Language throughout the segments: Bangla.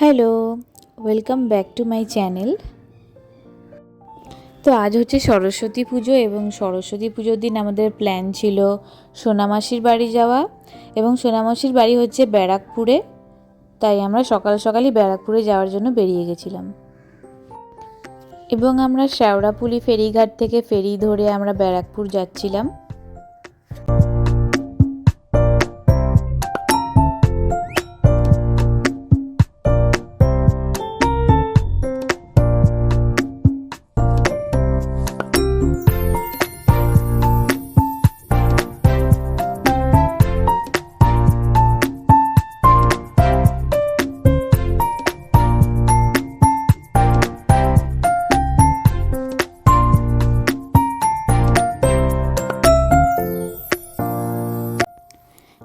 Hello welcome back to my channel তো আজ হচ্ছে সরস্বতী পুজো এবং সরস্বতী পুজোর দিন আমাদের প্ল্যান ছিল সোনামাসির বাড়ি যাওয়া এবং সোনামাসির বাড়ি হচ্ছে ব্যারাকপুরে। তাই আমরা সকাল সকালই ব্যারাকপুরে যাওয়ার জন্য বেরিয়ে গেছিলাম। এবং আমরা শ্যাওড়াপুলি ফেরিঘাট থেকে ফেরি ধরে আমরা ব্যারাকপুর যাচ্ছিলাম।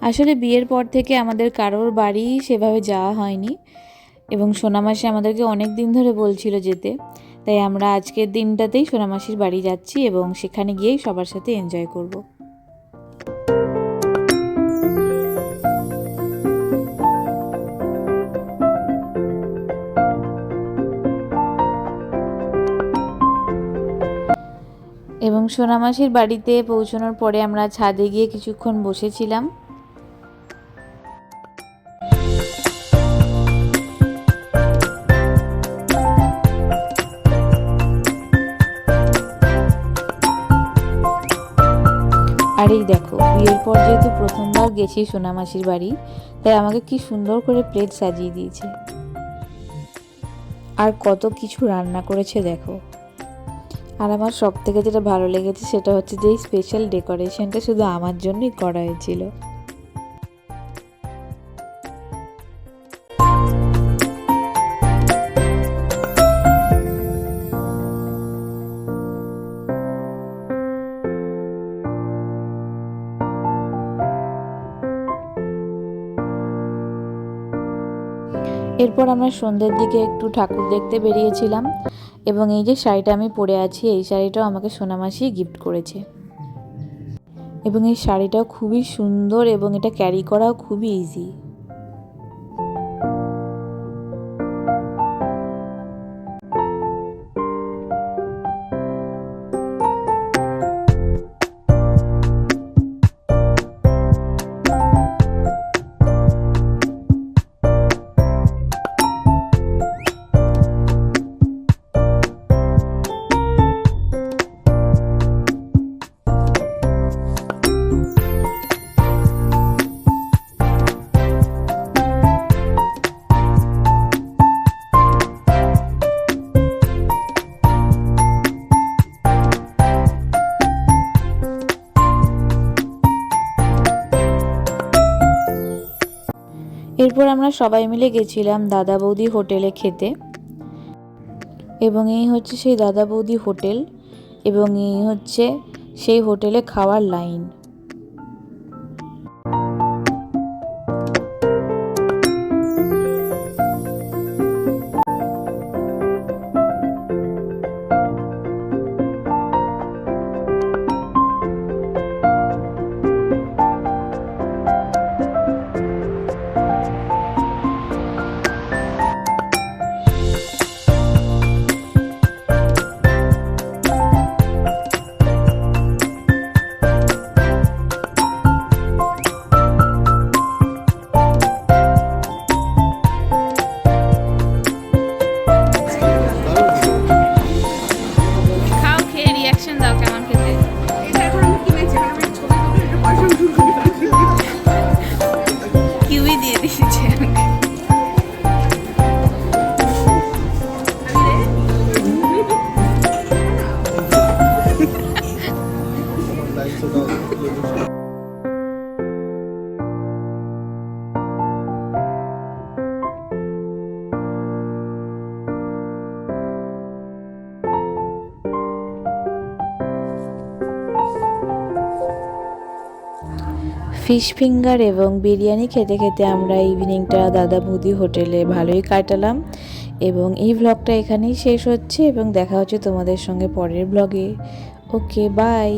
আসলে বিয়ের পর থেকে আমাদের কারোর বাড়ি সেভাবে যাওয়া হয়নি এবং সোনামাসি আমাদেরকে অনেক দিন ধরে বলছিল যেতে তাই আমরা আজকের দিনটাতেই সোনামাসির বাড়ি যাচ্ছি এবং সেখানে গিয়েই সবার সাথে এনজয় করব। এবং সোনামাসির বাড়িতে পৌঁছানোর পরে আমরা ছাদে গিয়ে কিছুক্ষণ বসেছিলাম আর এই দেখো, বিয়ের পর যেহেতু প্রথমবার গেছি সোনামাসির বাড়ি, তাই আমাকে কি সুন্দর করে প্লেট সাজিয়ে দিয়েছে। আর কত কিছু রান্না করেছে, দেখো। আর আমার সব থেকে যেটা ভালো লেগেছে, সেটা হচ্ছে যে এই স্পেশাল ডেকোরেশনটা শুধু আমার জন্যই করা হয়েছিল। এরপর আমরা সন্ধ্যের দিকে একটু ঠাকুর দেখতে বেরিয়েছিলাম এবং এই যে শাড়িটা আমি পরে আছি, এই শাড়িটাও আমাকে সোনামাসি গিফট করেছে। এবং এই শাড়িটাও খুবই সুন্দর এবং এটা ক্যারি করাও খুবই ইজি এরপর আমরা সবাই মিলে গেছিলাম দাদা বৌদি হোটেলে খেতে। এবং এই হচ্ছে সেই দাদা বৌদি হোটেল এবং এই হচ্ছে সেই হোটেলে খাওয়ার লাইন। ফিশ ফিঙ্গার এবং বিরিয়ানি খেতে খেতে আমরা ইভিনিংটা দাদা বৌদি হোটেলে ভালোই কাটালাম এবং এই ব্লগটা এখানেই শেষ হচ্ছে এবং দেখা হচ্ছে তোমাদের সঙ্গে পরের ব্লগে ওকে বাই